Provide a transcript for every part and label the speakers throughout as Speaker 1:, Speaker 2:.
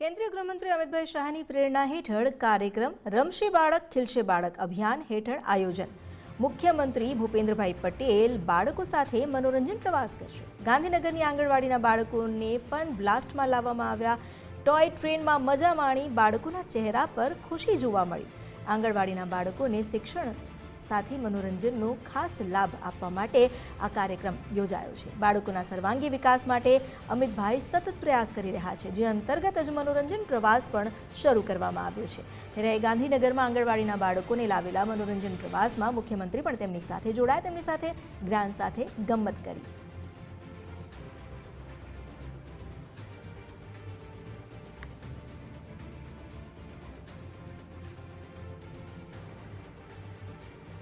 Speaker 1: કેન્દ્રીય ગૃહમંત્રી અમિતભાઈ શાહની પ્રેરણા હેઠળ કાર્યક્રમ રમશે બાળક, ખીલશે બાળક અભિયાન હેઠળ આયોજન. મુખ્યમંત્રી ભૂપેન્દ્રભાઈ પટેલ બાળકો સાથે મનોરંજન પ્રવાસ કરશે. ગાંધીનગરની આંગણવાડીના બાળકોને ફન બ્લાસ્ટમાં લાવવામાં આવ્યા. ટોય ટ્રેનમાં મજા માણી બાળકોના ચહેરા પર ખુશી જોવા મળી. આંગણવાડીના બાળકોને શિક્ષણ સાથે મનોરંજનનો ખાસ લાભ આપવા માટે આ કાર્યક્રમ યોજાયો છે. બાળકોના સર્વાંગી વિકાસ માટે અમિતભાઈ સતત પ્રયાસ કરી રહ્યા છે, જે અંતર્ગત જ મનોરંજન પ્રવાસ પણ શરૂ કરવામાં આવ્યો છે. ત્યારે ગાંધીનગરમાં આંગણવાડીના બાળકોને લાવેલા મનોરંજન પ્રવાસમાં મુખ્યમંત્રી પણ તેમની સાથે જોડાયા, તેમની સાથે જ્ઞાન સાથે ગમ્મત કરી.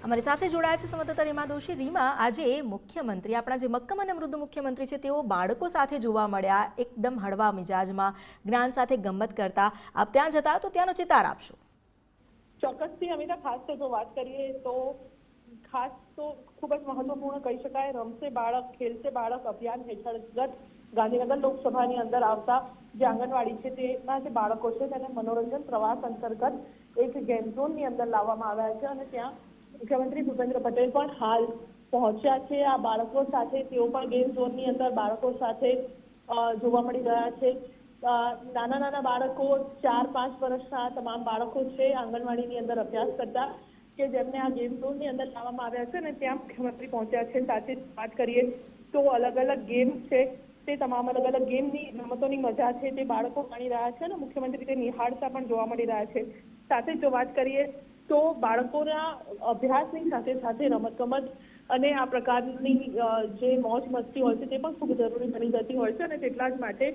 Speaker 1: અમારી સાથે જોડાયા છે સંવાદદાતા રીમા દોશી. રીમા, આજે મુખ્યમંત્રી, આપણા જે મક્કમ અને મૃદુ મુખ્યમંત્રી છે, તેઓ બાળકો સાથે જોવા મળ્યા, એકદમ હળવા મિજાજમાં, જ્ઞાન સાથે ગમ્મત કરતા. આપ ત્યાં જતા તો ત્યાંનો ચિતાર આપશો.
Speaker 2: ચોક્કસથી અમિતા ખાસ તો જો વાત કરીએ તો ખાસ તો ખૂબ જ મહત્વપૂર્ણ કહી શકાય, રમશે બાળક, ખેલશે બાળક અભિયાન હેઠળ ગત ગાંધીનગર લોકસભાની અંદર આવતા જે આંગણવાડી છે, તેના જે બાળકો છે, તેને મનોરંજન પ્રવાસ અંતર્ગત એક ગેમ ઝોનની અંદર લાવવામાં આવ્યા છે અને ત્યાં મુખ્યમંત્રી ભૂપેન્દ્ર પટેલ પણ હાલ પહોંચ્યા છે. આ બાળકો સાથે તેઓ પણ ગેમ ઝોનની અંદર બાળકો સાથે જોવા મળી રહ્યા છે. નાના નાના બાળકો ચાર પાંચ વર્ષના તમામ બાળકો છે આંગણવાડીની અંદર અભ્યાસ કરતા કે જેમને આ ગેમ ઝોનની અંદર લાવવામાં આવ્યા છે અને ત્યાં મુખ્યમંત્રી પહોંચ્યા છે. સાથે વાત કરીએ તો અલગ અલગ ગેમ છે. તે તમામ અલગ અલગ ગેમની રમતોની મજા છે તે બાળકો માણી રહ્યા છે અને મુખ્યમંત્રી તે નિહાળતા પણ જોવા મળી રહ્યા છે. સાથે જો વાત કરીએ તો બાળકોના અભ્યાસની સાથે સાથે રમતગમત અને આ પ્રકારની જે મોજ મસ્તી હોય છે તે પણ ખૂબ જરૂરી બની જતી હોય છે અને તેટલા જ માટે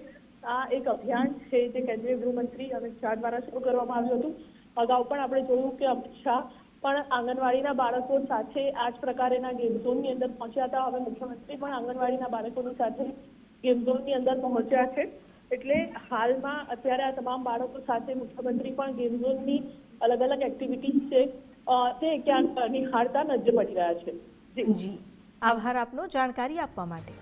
Speaker 2: આ એક અભિયાન છે જે કેન્દ્રીય ગૃહમંત્રી અમિત શાહ દ્વારા શરૂ કરવામાં આવ્યું હતું. અગાઉ પણ આપણે જોયું કે અમિત શાહ પણ આંગણવાડીના બાળકો સાથે આ જ પ્રકારેના ગેમ ઝોનની અંદર પહોંચ્યા હતા. હવે મુખ્યમંત્રી પણ આંગણવાડીના બાળકોની સાથે ગેમ ઝોનની અંદર પહોંચ્યા છે. એટલે હાલમાં અત્યારે આ તમામ બાળકો સાથે મુખ્યમંત્રી પણ ગેમ ઝોનની અલગ અલગ એક્ટિવિટીઝ છે. તે ક્યાંક નિહાળતા નજર પડી રહ્યા છે.
Speaker 1: જી. આભાર આપનો. જાણકારી આપવા માટે.